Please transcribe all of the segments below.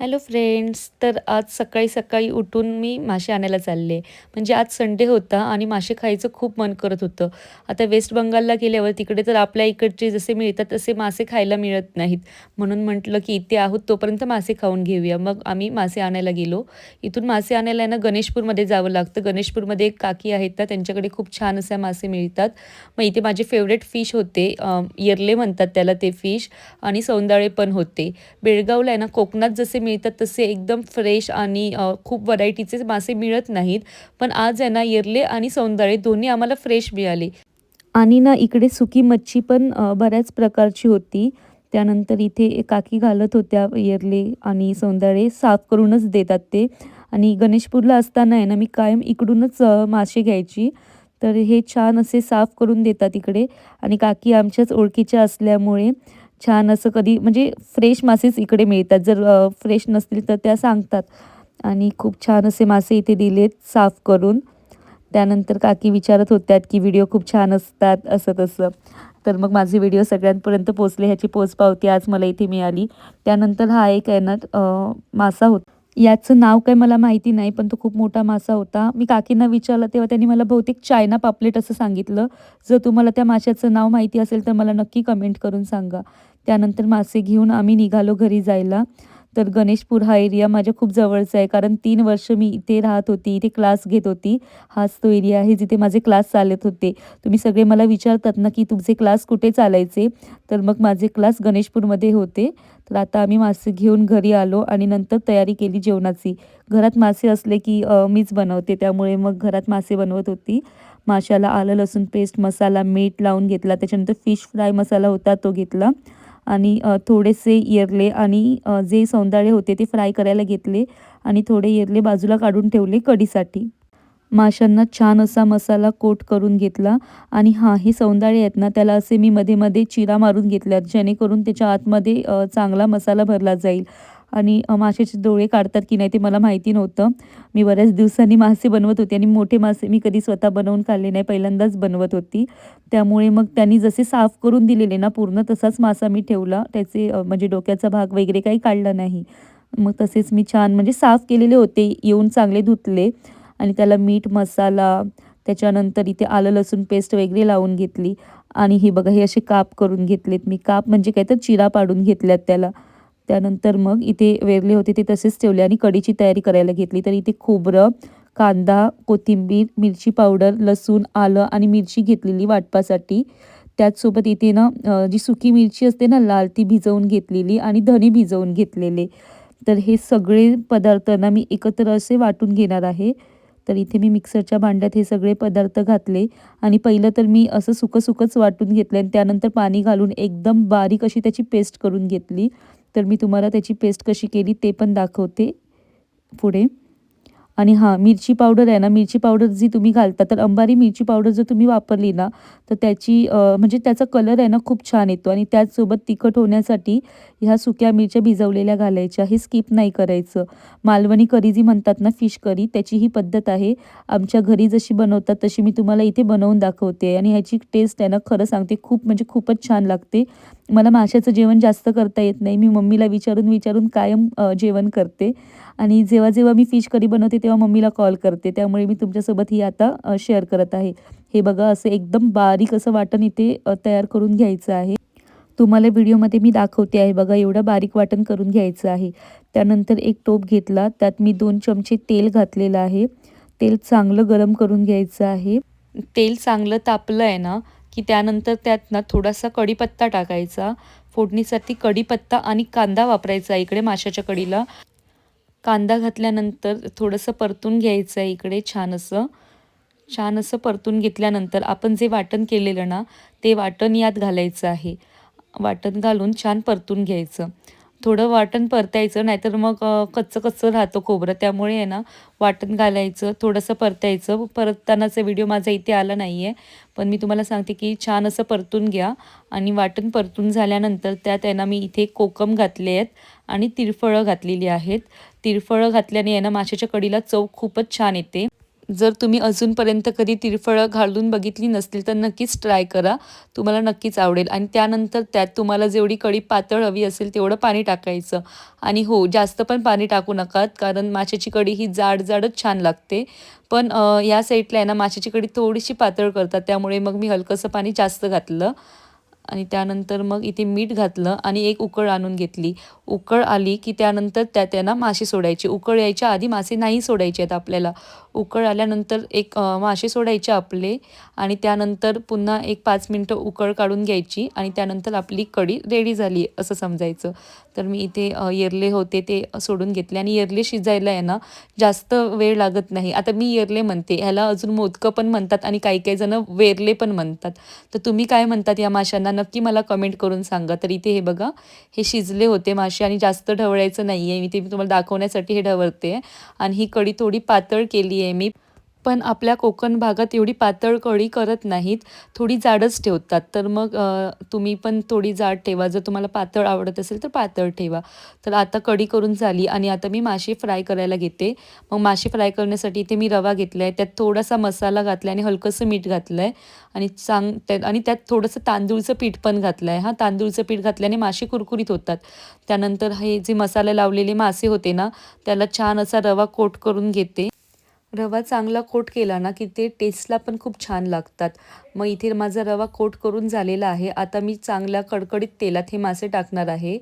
Hello friends तर आज सकाळी सकाळी उठून मी मासे आणायला चालले. म्हणजे आज संडे होता आणि मासे खायचं खूप मन करत होतं. आता वेस्ट बंगालला गेल्यावर तिकडे तर आपल्या इकडचे जसे मिळतात तसे मासे खायला मिळत नाहीत. म्हणून म्हटलं की इथे आहोत तोपर्यंत मासे खाऊन घेऊया. मग आम्ही मासे आणायला गेलो. इथून मासे आणायला आहे ना गणेशपूरमध्ये जावं लागतं. गणेशपूरमध्ये एक काकी आहेत ना त्यांच्याकडे खूप छान असे मासे मिळतात. मग इथे माझे फेवरेट फिश होते. येरले म्हणतात त्याला ते फिश आणि सौंदाळे पण होते. बेळगावला आहे ना कोकणात जसे मिळतात तसे एकदम फ्रेश आणि खूप व्हरायटीचे मासे मिळत नाहीत. पण आज आहे ना येरले आणि सौंदर्य दोन्ही आम्हाला फ्रेश मिळाले. आणि ना इकडे सुकी मच्छी पण बऱ्याच प्रकारची होती. त्यानंतर इथे काकी घालत होत्या येरले आणि सौंदर्ये साफ करूनच देतात ते. आणि गणेशपूरला असताना आहे ना मी कायम इकडूनच मासे घ्यायची. तर हे छान असे साफ करून देतात इकडे. आणि काकी आमच्याच ओळखीच्या असल्यामुळे छान असं कधी म्हणजे फ्रेश मासेच इकडे मिळतात. जर फ्रेश नसतील तर त्या सांगतात. आणि खूप छान असे मासे इथे दिलेत साफ करून. त्यानंतर काकी विचारत होत्यात की व्हिडिओ खूप छान असतात असं तसं. तर मग माझे व्हिडिओ सगळ्यांपर्यंत पोचले ह्याची पोचपावती आज मला इथे मिळाली. त्यानंतर हा एक आहे ना मासा होता. याचं नाव काय मला माहिती नाही पण तो खूप मोठा मासा होता. मी काकींना विचारलं तेव्हा त्यांनी मला बहुतेक चायना पापलेट असं सांगितलं. जर तुम्हाला त्या माशाचं नाव माहिती असेल तर मला नक्की कमेंट करून सांगा. त्यानंतर मासे घेऊन आम्ही निघालो घरी जायला. तर गणेशपूर हा एरिया माझ्या खूप जवळचा आहे कारण तीन वर्ष मी इथे राहत होती इथे क्लास घेत होती. हाच तो एरिया आहे जिथे माझे क्लास चालत होते. तुम्ही सगळे मला विचारतात ना की तुमचे क्लास कुठे चालायचे? तर मग माझे क्लास गणेशपूरमध्ये होते. तर आता आम्ही मासे घेऊन घरी आलो आणि नंतर तयारी केली जेवणाची. घरात मासे असले की मीच बनवते त्यामुळे मग घरात मासे बनवत होती. माशाला आलं लसूण पेस्ट मसाला मीठ लावून घेतला. त्याच्यानंतर फिश फ्राय मसाला होता तो घेतला. आणि थोडेसे येरले आणि जे सौंदाळे होते ते फ्राय करायला घेतले आणि थोडे येरले बाजूला काढून ठेवले कढीसाठी. माशांना छान असा मसाला कोट करून घेतला आणि हां हे सौंदाळे आहेत ना त्याला असे मी मध्ये मध्ये चिरा मारून घेतल्यात जेणेकरून त्याच्या आतमध्ये चांगला मसाला भरला जाईल. आणि माशाचे डोळे काढतात की नाही ते मला माहिती नव्हतं. मी बऱ्याच दिवसांनी मासे बनवत होते आणि मोठे मासे मी कधी स्वतः बनवून खाल्ले नाही पहिल्यांदाच बनवत होती. त्यामुळे मग त्यांनी जसे साफ करून दिलेले ना पूर्ण तसाच मासा मी ठेवला. त्याचे म्हणजे डोक्याचा भाग वगैरे काही काढला नाही. मग तसेच मी छान म्हणजे साफ केलेले होते येऊन चांगले धुतले आणि त्याला मीठ मसाला त्याच्यानंतर इथे आलं लसूण पेस्ट वगैरे लावून घेतली. आणि हे बघा हे असे काप करून घेतलेत मी. काप म्हणजे काय तर चिरा पाडून घेतल्यात त्याला. त्यानंतर मग इथे वेरले होते ते तसेच ठेवले आणि कढीची तयारी करायला घेतली. तर इथे खोबरं कांदा कोथिंबीर मिरची पावडर लसूण आलं आणि मिरची घेतलेली वाटपासाठी. त्याचसोबत इथे ना जी सुकी मिरची असते ना लाल ती भिजवून घेतलेली आणि धणे भिजवून घेतलेले. तर हे सगळे पदार्थ ना मी एकत्र असे वाटून घेणार आहे. तर इथे मी मिक्सरच्या भांड्यात हे सगळे पदार्थ घातले आणि पहिलं तर मी असं सुकं सुकंच वाटून घेतलं आणि त्यानंतर पाणी घालून एकदम बारीक अशी त्याची पेस्ट करून घेतली. तर मी तुम्हाला त्याची पेस्ट कशी केली ते पण दाखवते पुढे. आणि हां मिरची पावडर आहे ना मिरची पावडर जी तुम्ही घालता तर अंबारी मिरची पावडर जर तुम्ही वापरली ना तर त्याची म्हणजे त्याचा कलर आहे ना खूप छान येतो. आणि त्याचसोबत तिखट होण्यासाठी ह्या सुक्या मिरच्या भिजवलेल्या घालायच्या. हे स्किप नाही करायचं. मालवणी करी जी म्हणतात ना फिश करी त्याची ही पद्धत आहे. आमच्या घरी जशी बनवतात तशी मी तुम्हाला इथे बनवून दाखवते. आणि ह्याची टेस्ट आहे ना खरं सांगते खूप म्हणजे खूपच छान लागते. मला माशाचं जेवण जास्त करता येत नाही. मी मम्मीला विचारून विचारून कायम जेवण करते. आणि जेव्हा जेव्हा मी फिश करी बनवते तेव्हा मम्मीला कॉल करते. त्यामुळे मी तुमच्यासोबत ही आता शेअर करत आहे. हे बघा असं एकदम बारीक असं वाटण इथे तयार करून घ्यायचं आहे. तुम्हाला व्हिडिओमध्ये मी दाखवते आहे बघा एवढं बारीक वाटण करून घ्यायचं आहे. त्यानंतर एक टोप घेतला. त्यात मी दोन चमचे तेल घातलेलं आहे. तेल चांगलं गरम करून घ्यायचं आहे. तेल चांगलं तापलं आहे ना की त्यानंतर त्यात ना थोडासा कढीपत्ता टाकायचा. फोडणीसाठी कढीपत्ता आणि कांदा वापरायचा इकडे माशाच्या कढीला कांदा घातल्यानंतर थोडंसं परतून घ्यायचं आहे इकडे छान असं. छान असं परतून घेतल्यानंतर आपण जे वाटण केलेलं ना ते वाटण यात घालायचं आहे. वाटण घालून छान परतून घ्यायचं. थोडं वाटण परतायचं नाहीतर मग कच्चं कच्चं राहतं खोबरं. त्यामुळे आहे ना वाटण घालायचं थोडंसं परतायचं. परततानाचा व्हिडिओ माझा इथे आला नाही आहे पण मी तुम्हाला सांगते की छान असं परतून घ्या. आणि वाटण परतून झाल्यानंतर त्यात आहे ना मी इथे कोकम घातले आहेत आणि तिरफळं घातलेली आहेत. तिरफळं घातल्याने आहे ना माशाच्या कढीला चव खूपच छान येते. जर तुम्ही अजूनपर्यंत कधी तिरफळं घालून बघितली नसतील तर नक्कीच ट्राय करा. तुम्हाला नक्कीच आवडेल. आणि त्यानंतर त्यात तुम्हाला जेवढी कढी पातळ हवी असेल तेवढं पाणी टाकायचं. आणि हो जास्त पण पाणी टाकू नका कारण माशाची कढी ही जाड जाडच छान लागते. पण या साईडला आहे ना माशाची कढी थोडीशी पातळ करतात. त्यामुळे मग मी हलकंसं पाणी जास्त घातलं. आणि त्यानंतर मग इथे मीठ घातलं आणि एक उकळ आणून घेतली. उकळ आली की त्यानंतर त्या त्यांना मासे सोडायचे. उकळ यायच्या आधी मासे नाही सोडायचे आहेत आपल्याला. उकळ आल्यानंतर एक मासे सोडायचे आपले आणि त्यानंतर पुन्हा एक पाच मिनटं उकळ काढून घ्यायची आणि त्यानंतर आपली कढी रेडी झाली असं समजायचं. तर मी इथे येरले होते ते सोडून घेतले आणि येरले शिजायला आहे ना जास्त वेळ लागत नाही. आता मी येरले म्हणते ह्याला अजून मोदकं पण म्हणतात आणि काही काही जणं वेरले पण म्हणतात. तर तुम्ही काय म्हणतात या माशांना? नक्की मला कमेंट करून सांगा. तर इथे हे बघा हे शिजले होते मासे आणि जास्त ढवळायचं नाही आहे मी ते मी तुम्हाला दाखवण्यासाठी हे ढवळते. आणि ही कढी थोडी पातळ केली आहे मी. पण आपल्या कोकण भागात एवढी पातळ कढी करत नाहीत. थोडी जाडच ठेवतात. तर मग तुम्ही पण थोडी जाड ठेवा. जर तुम्हाला पातळ आवडत असेल तर पातळ ठेवा. तर आता कढी करून झाली आणि आता मी मासे फ्राय करायला घेते. मग मासे फ्राय करण्यासाठी इथे मी रवा घेतला आहे त्यात थोडासा मसाला घातला आहे आणि हलकंसं मीठ घातलं आहे आणि चांग त्या आणि त्यात थोडंसं तांदूळचं पीठ पण घातलं आहे हां तांदूळचं पीठ घातल्याने मासे कुरकुरीत होतात. त्यानंतर हे जे मसाले लावलेले मासे होते ना त्याला छान असा रवा कोट करून घेते. रवा चांगला कोट केला ना की ते टेस्टला पण खूप छान लागतात. मग इथे माझा रवा कोट करून झालेला आहे. आता मी चांगल्या कडकडीत तेलात हे मासे टाकणार आहे.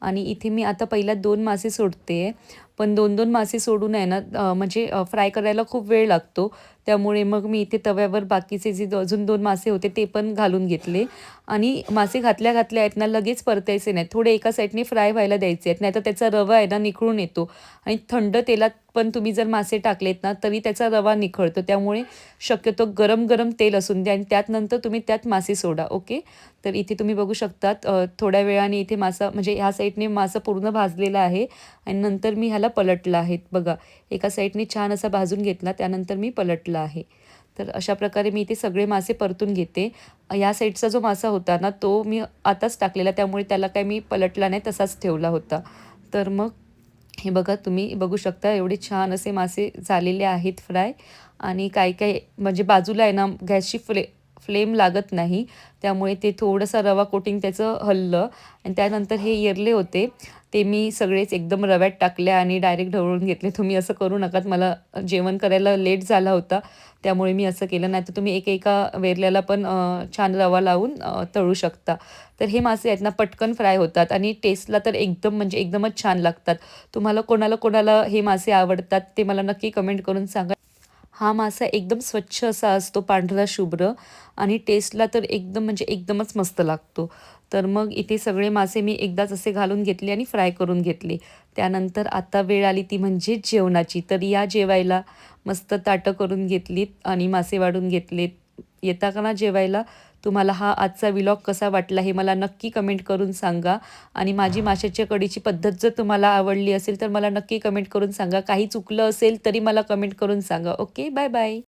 आणि इथे मी आता पहिल्या दोन मासे सोडते. पण दोन दोन मासे सोडून आहे ना म्हणजे फ्राय करायला खूप वेळ लागतो. त्यामुळे मग मी इथे तव्यावर बाकीचे जे अजून दोन मासे होते ते पण घालून घेतले. आणि मासे घातल्या घातल्या आहेत ना लगेच परतायचे नाहीत. थोडे एका साईडने फ्राय व्हायला द्यायचे आहेत. नाही तर त्याचा रवा आहे ना निखळून येतो. आणि थंड तेलात पण तुम्ही जर मासे टाकलेत ना तरी त्याचा रवा निखळतो. त्यामुळे शक्यतो गरम गरम तेल असून द्या आणि त्यात नंतर तुम्ही त्यात मासे सोडा ओके? तर इथे तुम्ही बघू शकतात थोड्या वेळाने इथे मासा म्हणजे ह्या साईडने मासा पूर्ण भाजलेला आहे. आणि नंतर मी ह्याला पलटला आहे. बघा एका साईडने छान असा भाजून घेतला त्यानंतर मी पलटला आहे. तर अशा प्रकारे मी इथे सगळे मासे परतून घेते. या साईडचा जो मासा होता ना तो मी आताच टाकलेला त्यामुळे त्याला काय मी पलटला नाही तसाच ठेवला होता. तर मग हे बघा तुम्ही बघू शकता एवढे छान असे मासे झालेले आहेत फ्राय. आणि काय काय म्हणजे बाजूला आहे ना गॅसची फ्ले फ्लेम लागत नाही. त्यामुळे ते थोडंसं रवा कोटिंग त्याचं हल्लं आणि त्यानंतर हे येरले होते. ते मी सगळेच एकदम रव्यात टाकल्या आणि डायरेक्ट ढवळून घेतले. तुम्ही असं करू नकात. मला जेवण करायला लेट झाला होता. त्यामुळे मी असं केलं. नाही तर तुम्ही एक एका वेरल्याला पण छान रवा लावून तळू शकता. तर हे मासे आहेत ना पटकन फ्राय होतात. आणि टेस्टला तर एकदम म्हणजे एकदमच छान लागतात. तुम्हाला कोणाला कोणाला हे मासे आवडतात ते मला नक्की कमेंट करून सांगा. हा मासा एकदम स्वच्छ असा असतो पांढरा शुभ्र आणि टेस्टला तर एकदम म्हणजे एकदमच मस्त लागतो. तर मग इथे सगळे मासे मी एकदाच असे घालून घेतले आणि फ्राय करून घेतले. त्यानंतर आता वेळ आली ती म्हणजे जेवणाची. तर या जेवायला मस्त ताटं करून घेतलीत आणि मासे वाढून घेतलेत. येता का ना जेवायला तुम्हाला हा आजचा विलॉग कसा वाटला हे मला नक्की कमेंट करून सांगा. आणि माझी माशाच्या कढीची पद्धत जर तुम्हाला आवडली असेल तर मला नक्की कमेंट करून सांगा. काही चुकलं असेल तरी मला कमेंट करून सांगा. Okay bye bye